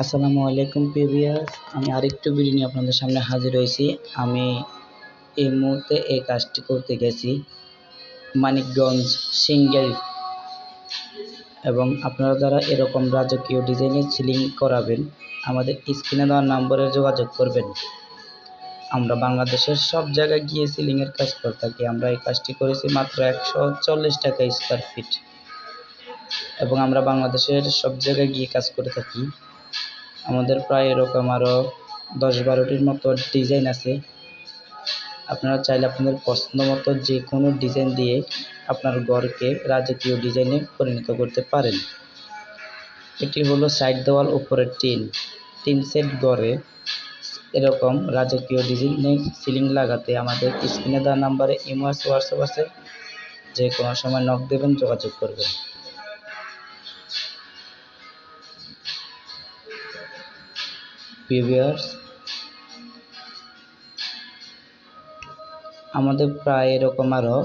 আসসালামু আলাইকুম প্রিভিয়াস আমি আরেকটু ভিডিও নিয়ে আপনাদের সামনে হাজির হয়েছি। আমি এই মুহূর্তে এই কাজটি করতে গেছি মানিকগঞ্জ সিঙ্গেল। এবং আপনারা যারা এরকম রাজকীয় ডিজাইনের সিলিং করাবেন, আমাদের স্ক্রিনে দেওয়া নম্বরে যোগাযোগ করবেন। আমরা বাংলাদেশের সব জায়গায় গিয়ে সিলিংয়ের কাজ করে থাকি। আমরা এই কাজটি করেছি মাত্র একশো চল্লিশ টাকা স্কোয়ার ফিট এবং আমরা বাংলাদেশের সব জায়গায় গিয়ে কাজ করে থাকি। আমাদের প্রায় এরকম আরও দশ বারোটির মতো ডিজাইন আছে। আপনারা চাইলে আপনাদের পছন্দ মতো যে কোনো ডিজাইন দিয়ে আপনার ঘরকে রাজকীয় ডিজাইনে পরিণত করতে পারেন। এটি হলো সাইড দেওয়াল উপরের টিন। টিন সেট গড়ে এরকম রাজকীয় ডিজাইনের সিলিং লাগাতে আমাদের স্ক্রিনে দেওয়া নাম্বারে ইমো আছে হোয়াটসঅ্যাপ আছে। যে কোনো সময় নক দেবেন, যোগাযোগ করবেন। ভিউয়ার্স আমাদের প্রায় এরকম আরও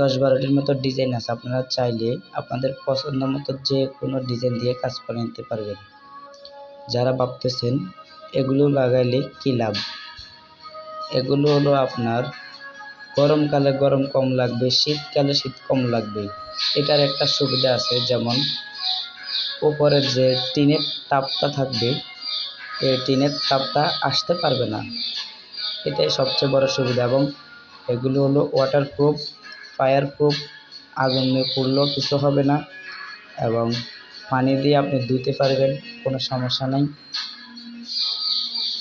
দশ বারোটির মতো ডিজাইন আছে, আপনারা চাইলে আপনাদের পছন্দ মতো যে কোনো ডিজাইন দিয়ে কাজ করে নিতে পারবেন। যারা ভাবতেছেন এগুলো লাগাইলে কী লাভ? এগুলো হলো আপনার গরমকালে গরম কম লাগবে, শীতকালে শীত কম লাগবে। এটার একটা সুবিধা আছে, যেমন উপরের যে টিনের তাপটা থাকবে এই টিনের তাপটা আসতে পারবে না। এটাই সবচেয়ে বড় সুবিধা এবং এগুলো হলো ওয়াটারপ্রুফ ফায়ারপ্রুফ আগুনে পড়লেও কিছু হবে না এবং পানি দিয়ে আপনি ধুতে পারবেন, কোনো সমস্যা নেই।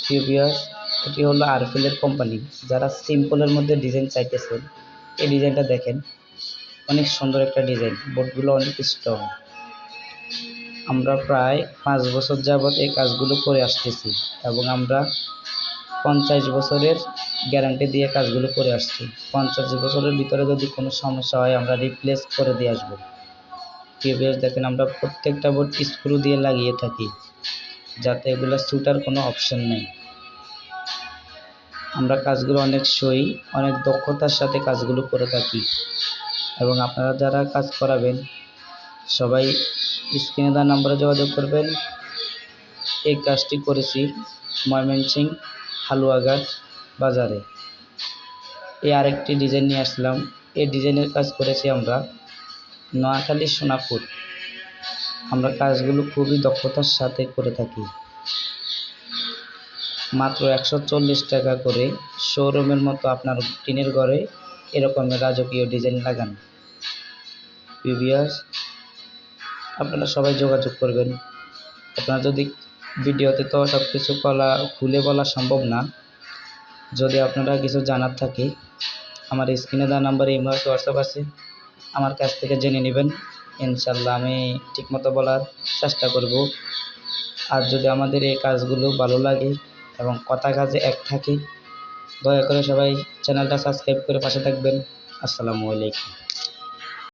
প্রিভিয়াস এটি হলো আরফিলের কোম্পানি যারা সিম্পলের মধ্যে ডিজাইন চাইতেছেন, এই ডিজাইনটা দেখেন। অনেক সুন্দর একটা ডিজাইন বোর্ডগুলো অনেক স্ট্রং আমরা প্রায় পাঁচ বছর যাবৎ এই কাজগুলো করে আসতেছি এবং আমরা পঞ্চাশ বছরের গ্যারান্টি দিয়ে কাজগুলো করে আসছি। পঞ্চাশ বছরের ভিতরে যদি কোনো সমস্যা হয়, আমরা রিপ্লেস করে দিয়ে আসব। প্রিভিয়াস দেখেন আমরা প্রত্যেকটা বোর্ড স্ক্রু দিয়ে লাগিয়ে থাকি, যাতে এগুলো সুটার কোনো অপশন নেই। আমরা কাজগুলো অনেক সই, অনেক দক্ষতার সাথে কাজগুলো করে থাকি। এবং আপনারা যারা কাজ করাবেন, সবাই স্ক্রিনে দেওয়া নম্বরে যোগাযোগ করবেন। এই কাজটি করেছি ময়মনসিং হালুয়াঘাট বাজারে। এই আরেকটি ডিজাইন নিয়ে আসলাম। এই ডিজাইনের কাজ করেছি আমরা নোয়াখালী সোনাপুর। আমরা কাজগুলো খুবই দক্ষতার সাথে করে থাকি। মাত্র একশো চল্লিশ টাকা করে শোরুমের মতো আপনার টিনের ঘরে এরকমের রাজকীয় ডিজাইন লাগান। প্রিভিয়াস আপনারা সবাই যোগাযোগ করবেন। আপনারা যদি ভিডিওতে তো সব কিছু বলা, খুলে বলা সম্ভব না, যদি আপনারা কিছু জানার থাকে, আমার স্ক্রিনে দেওয়া নাম্বারে ইমো আছে, হোয়াটসঅ্যাপ আছে, আমার কাছ থেকে জেনে নেবেন। ইনশাল্লাহ আমি ঠিকমতো বলার চেষ্টা করব। আর যদি আমাদের এই কাজগুলো ভালো লাগে এবং কথা কাজে এক থাকে, দয়া করে সবাই চ্যানেলটা সাবস্ক্রাইব করে পাশে থাকবেন। আসসালামু আলাইকুম।